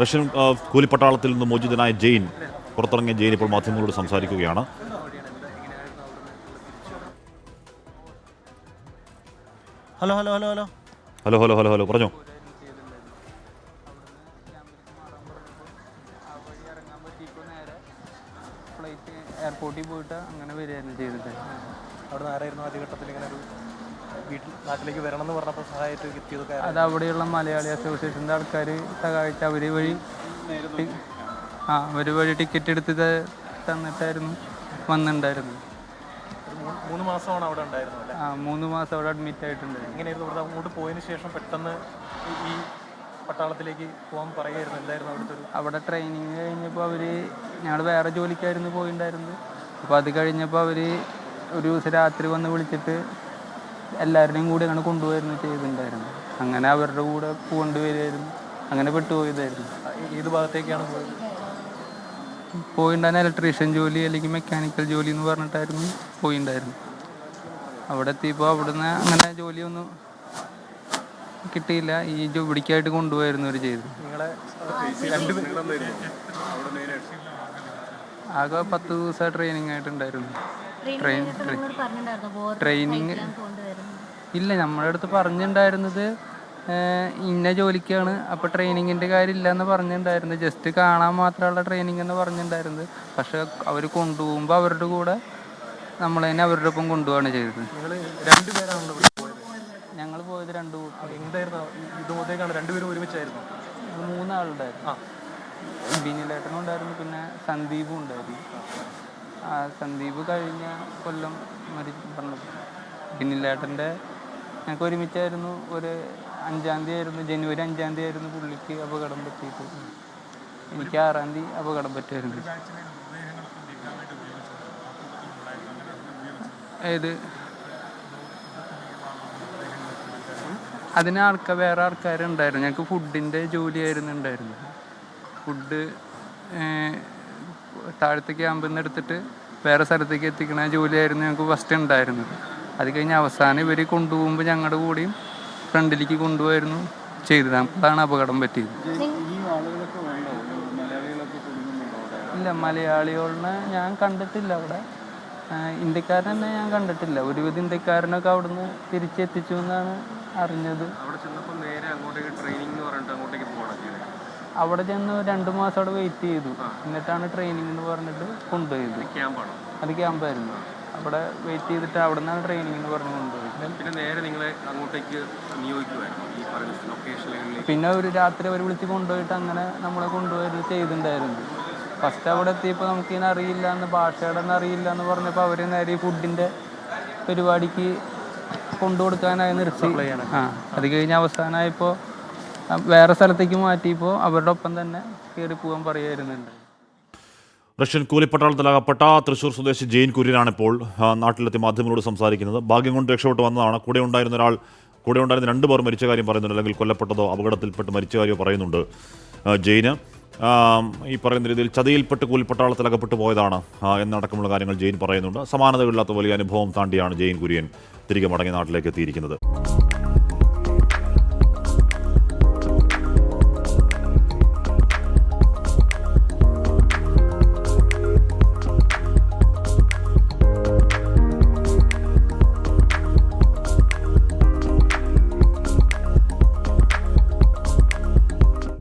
Russian കൂലിപ്പട്ടാളത്തിൽ നിന്ന് മോചിതനായ ജെയിൻ പുറത്തിറങ്ങിയ ജെയിൻ ഇപ്പോൾ മാധ്യമങ്ങളോട് സംസാരിക്കുകയാണ്. Hello hello hello hello. Hello hello hello hello പറഞ്ഞോ. ഫ്ലൈറ്റ് എയർപോർട്ടിൽ പോയിട്ട് അങ്ങനെ വരികയായിരുന്നു ചെയ്തത് അവിടെ നിന്ന് ആരായിരുന്നു ആദ്യഘട്ടത്തിൽ ഇങ്ങനെ ഒരു വീട്ടിൽ നാട്ടിലേക്ക് വരണം എന്ന് പറഞ്ഞപ്പോൾ സഹായമായിട്ട് എത്തിയതൊക്കെ? അത് അവിടെയുള്ള മലയാളി അസോസിയേഷന്റെ ആൾക്കാർ സഹായിച്ച അവർ വഴി ആ അവർ വഴി ടിക്കറ്റ് എടുത്ത് തന്നിട്ടായിരുന്നു വന്നിട്ടുണ്ടായിരുന്നു. മൂന്ന് മാസമാണ് അവിടെ ഉണ്ടായിരുന്നത് അല്ലേ? ആ മൂന്ന് മാസം അവിടെ അഡ്മിറ്റ് ആയിട്ടുണ്ട്. എങ്ങനെയായിരുന്നു ഇവിടെ അങ്ങോട്ട് പോയതിന് ശേഷം പെട്ടെന്ന് ഈ- ഈ പട്ടാളത്തിലേക്ക് പോകാൻ പറയുമായിരുന്നു? എന്തായിരുന്നു അവിടുത്തെ ഒരു അവിടെ ട്രെയിനിങ് കഴിഞ്ഞപ്പോൾ അവർ ഞങ്ങൾ വേറെ ജോലിക്കായിരുന്നു പോയിണ്ടായിരുന്നത്. അപ്പോൾ അത് കഴിഞ്ഞപ്പോൾ അവർ ഒരു ദിവസം രാത്രി വന്ന് വിളിച്ചിട്ട് എല്ലാവരുടെയും കൂടി അങ്ങനെ കൊണ്ടുപോയിരുന്നു ചെയ്തിട്ടുണ്ടായിരുന്നു അങ്ങനെ അവരുടെ കൂടെ കൊണ്ടുവരുമായിരുന്നു അങ്ങനെ പെട്ടുപോയതായിരുന്നു. ഏത് ഭാഗത്തേക്കാണ് പോയത്? പോയിണ്ടായിരുന്ന ഇലക്ട്രീഷ്യൻ ജോലി അല്ലെങ്കിൽ മെക്കാനിക്കൽ ജോലി എന്ന് പറഞ്ഞിട്ടായിരുന്നു പോയിണ്ടായിരുന്നു അവിടെ എത്തിയപ്പോൾ അവിടുന്ന് അങ്ങനെ ജോലിയൊന്നും കിട്ടിയില്ല. ഈ ജോ- ഇവിടേക്കായിട്ട് കൊണ്ടുപോയിരുന്നു അവർ ചെയ്തു. ആകെ പത്ത് ദിവസം ട്രെയിനിങ് ആയിട്ടുണ്ടായിരുന്നു. ട്രെയിൻ പറഞ്ഞിട്ടുണ്ടായിരുന്നോ ട്രെയിനിങ് ഇല്ല നമ്മുടെ അടുത്ത് പറഞ്ഞിട്ടുണ്ടായിരുന്നത് ഇന്ന ജോലിക്കാണ് അപ്പോൾ ട്രെയിനിങ്ങിന്റെ കാര്യമില്ല എന്ന് പറഞ്ഞിട്ടുണ്ടായിരുന്നത് ജസ്റ്റ് കാണാൻ മാത്രമുള്ള ട്രെയിനിങ് എന്ന് പറഞ്ഞിട്ടുണ്ടായിരുന്നത് പക്ഷെ അവർ കൊണ്ടുപോകുമ്പോൾ അവരുടെ കൂടെ നമ്മൾ തന്നെ അവരുടെ ഒപ്പം കൊണ്ടുപോവാണ് ചെയ്തത്. ഞങ്ങൾ പോയത്? രണ്ട് മൂന്നാളുണ്ടായിരുന്നു. ബിനിലേട്ടനും ഉണ്ടായിരുന്നു പിന്നെ സന്ദീപും ഉണ്ടായിരുന്നു. സന്ദീപ് കഴിഞ്ഞ കൊല്ലം മരിച്ചു പറഞ്ഞത് ബിനിലേട്ടന്റെ ഞങ്ങൾക്ക് ഒരുമിച്ചായിരുന്നു ഒരു അഞ്ചാം തീയതി ആയിരുന്നു ജനുവരി അഞ്ചാം തീയതി ആയിരുന്നു പുള്ളിക്ക് അപകടം പറ്റിയിട്ട്. എനിക്ക് ആറാം തീയതി അപകടം പറ്റുമായിരുന്നു. ഏത്? അതിന് ആൾക്കാർ വേറെ ആൾക്കാരുണ്ടായിരുന്നു. ഞങ്ങൾക്ക് ഫുഡിന്റെ ജോലിയായിരുന്നു ഉണ്ടായിരുന്നു ഫുഡ് താഴത്തെ ക്യാമ്പിൽ നിന്ന് എടുത്തിട്ട് വേറെ സ്ഥലത്തേക്ക് എത്തിക്കണ ജോലിയായിരുന്നു ഞങ്ങൾക്ക് ഫസ്റ്റ് ഉണ്ടായിരുന്നത്. അത് കഴിഞ്ഞ് അവസാനം ഇവർ കൊണ്ടുപോകുമ്പോൾ ഞങ്ങളുടെ കൂടിയും ഫ്രണ്ടിലേക്ക് കൊണ്ടുപോയിരുന്നു ചെയ്തത്. അതാണ് അപകടം പറ്റിയത്. ഇല്ല മലയാളികളെ ഞാൻ കണ്ടിട്ടില്ല അവിടെ. ഇന്ത്യക്കാരനെ ഞാൻ കണ്ടിട്ടില്ല. ഒരുവിധ ഇന്ത്യക്കാരനൊക്കെ അവിടുന്ന് തിരിച്ചെത്തിച്ചു എന്നാണ് അറിഞ്ഞത്. അവിടെ ചെന്നപ്പോൾ നേരെ അങ്ങോട്ടേക്ക് ട്രെയിനിങ് പറഞ്ഞിട്ട് അങ്ങോട്ടേക്ക് അവിടെ ചെന്ന് രണ്ട് മാസം അവിടെ വെയിറ്റ് ചെയ്തു. എന്നിട്ടാണ് ട്രെയിനിങ് എന്ന് പറഞ്ഞിട്ട് കൊണ്ടുപോയത്. അത് ക്യാമ്പായിരുന്നു അവിടെ വെയിറ്റ് ചെയ്തിട്ട് അവിടെ നിന്നാണ് ട്രെയിനിങ് എന്ന് പറഞ്ഞ് കൊണ്ടുപോയത്. പിന്നെ നേരെ നിങ്ങളെ അങ്ങോട്ടേക്ക് നിയോഗിക്കുമായിരുന്നു പിന്നെ ഒരു രാത്രി അവർ വിളിച്ച് കൊണ്ടുപോയിട്ട് അങ്ങനെ നമ്മളെ കൊണ്ടുപോയത് ചെയ്തിട്ടുണ്ടായിരുന്നു. ഫസ്റ്റ് അവിടെ എത്തിയപ്പോൾ നമുക്കിതിനെ അറിയില്ല എന്ന് ഭാഷയുടെ അറിയില്ല എന്ന് പറഞ്ഞപ്പോൾ അവർ നേരെ ഈ ഫുഡിന്റെ പരിപാടിക്ക് കൊണ്ടു കൊടുക്കാനായി നിർത്തി ആ. അത് കഴിഞ്ഞ് അവസാനമായപ്പോൾ വേറെ സ്ഥലത്തേക്ക് മാറ്റിയപ്പോൾ അവരുടെ ഒപ്പം തന്നെ കയറി പോകാൻ പറയുമായിരുന്നുണ്ട് റഷ്യൻ കൂലിപ്പട്ടാളത്തിലകപ്പെട്ട തൃശൂർ സ്വദേശി ജെയിൻ കുര്യനാണ് ഇപ്പോൾ നാട്ടിലെത്തി മാധ്യമങ്ങളോട് സംസാരിക്കുന്നത്. ഭാഗ്യം കൊണ്ട് രക്ഷപ്പെട്ട് വന്നതാണ്. കൂടെ ഉണ്ടായിരുന്ന ഒരാൾ കൂടെ ഉണ്ടായിരുന്ന രണ്ട് പേർ മരിച്ച കാര്യം പറയുന്നുണ്ട്. അല്ലെങ്കിൽ കൊല്ലപ്പെട്ടതോ അപകടത്തിൽപ്പെട്ട് മരിച്ച കാര്യമോ പറയുന്നുണ്ട്. ജെയിന് ഈ പറയുന്ന രീതിയിൽ ചതിയിൽപ്പെട്ട് കൂലിപ്പട്ടാളത്തിലകപ്പെട്ടു പോയതാണ് ആ, എന്നടക്കമുള്ള കാര്യങ്ങൾ ജെയിൻ പറയുന്നുണ്ട്. സമാനതകളില്ലാത്ത വലിയ അനുഭവം താണ്ടിയാണ് ജെയിൻ കുര്യൻ തിരികെ മടങ്ങിയ നാട്ടിലേക്ക് എത്തിയിരിക്കുന്നത്.